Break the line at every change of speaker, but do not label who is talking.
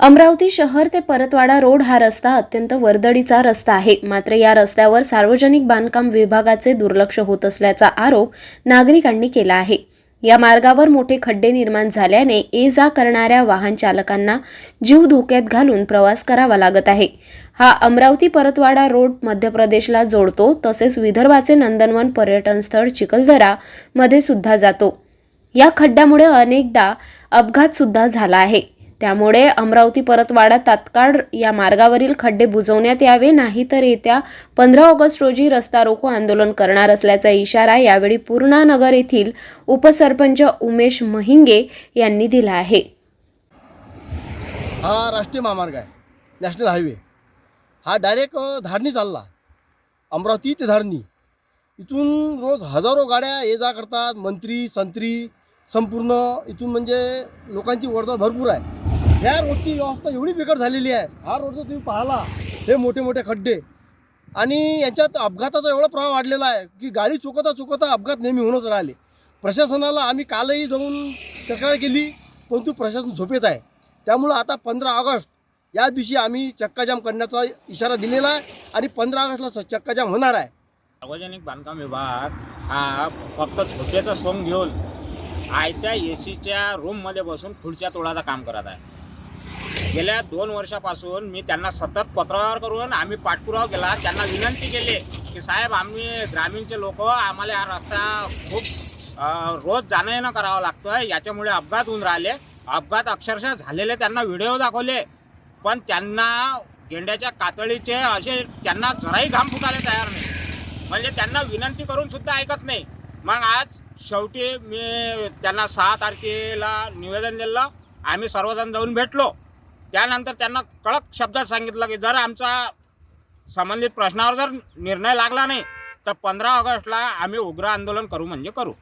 अमरावती शहर ते परतवाडा रोड हा रस्ता अत्यंत वर्दळीचा रस्ता आहे. मात्र या रस्त्यावर सार्वजनिक बांधकाम विभागाचे दुर्लक्ष होत असल्याचा आरोप नागरिकांनी केला आहे. या मार्गावर मोठे खड्डे निर्माण झाल्याने ये जा करणाऱ्या वाहन चालकांना जीव धोक्यात घालून प्रवास करावा लागत आहे. हा अमरावती परतवाडा रोड मध्य प्रदेशला जोडतो तसेच विदर्भाचे नंदनवन पर्यटन स्थळ चिखलदरा मध्ये सुद्धा जातो. या खड्ड्यामुळे अनेकदा अपघात सुद्धा झाला आहे. त्यामुळे अमरावती परतवाडा तात्काळ या मार्गावरील खड्डे बुजवण्यात यावे नाही तर येत्या पंधरा ऑगस्ट रोजी रस्ता रोको आंदोलन करणार असल्याचा इशारा यावेळी पूर्णानगर येथील उपसरपंच उमेश महिंगे यांनी दिला आहे.
हा राष्ट्रीय महामार्ग आहे नॅशनल हायवे. हा डायरेक्ट धारणी चालला. अमरावती ते धारणी इथून रोज हजारो गाड्या ये जा करतात मंत्री संत्री संपूर्ण. इथून म्हणजे लोकांची वर्दळ भरपूर आहे. ह्या रोडची व्यवस्था एवढी बिकट झालेली आहे. हा रोड जर तुम्ही पाहिला हे मोठे मोठे खड्डे. आणि याच्यात अपघाताचा एवढा प्रभाव वाढलेला आहे की गाडी चुकता चुकता अपघात नेहमी होऊनच राहिले. प्रशासनाला आम्ही कालही जाऊन तक्रार केली परंतु प्रशासन झोपेत आहे. त्यामुळं आता पंधरा ऑगस्ट या दिवशी आम्ही चक्काजाम करण्याचा इशारा दिलेला आहे आणि पंधरा ऑगस्टला चक्काजाम होणार आहे.
सार्वजनिक बांधकाम विभाग हा फक्त छोट्याचा सोंग घेऊन आयत्या ए सीच्या रूममध्ये बसून खुर्च्या तोडाचं काम करत आहे. गेल्या दोन वर्षापासून मी त्यांना सतत पत्रावर करून आम्ही पाठपुरावा केला. त्यांना विनंती केली की साहेब आम्ही ग्रामीणचे लोक आम्हाला हा रस्ता खूप रोज जाणं येणं करावं लागतं याच्यामुळे अपघात होऊन राहिले. अपघात अक्षरशः झालेले त्यांना व्हिडिओ दाखवले. पण त्यांना गेंड्याच्या कातळीचे असे त्यांना जराही घाम फुटायला तयार नाही. म्हणजे त्यांना विनंती करून सुद्धा ऐकत नाही. मग आज शेवटी मी त्यांना सहा तारखेला निवेदन दिलं. आम्ही सर्वजण जाऊन भेटलो. त्यानंतर त्यांना कडक शब्दात सांगितलं की जर आमचा संबंधित प्रश्नावर जर निर्णय लागला नाही तर पंधरा ऑगस्टला आम्ही उग्र आंदोलन करू म्हणजे करू.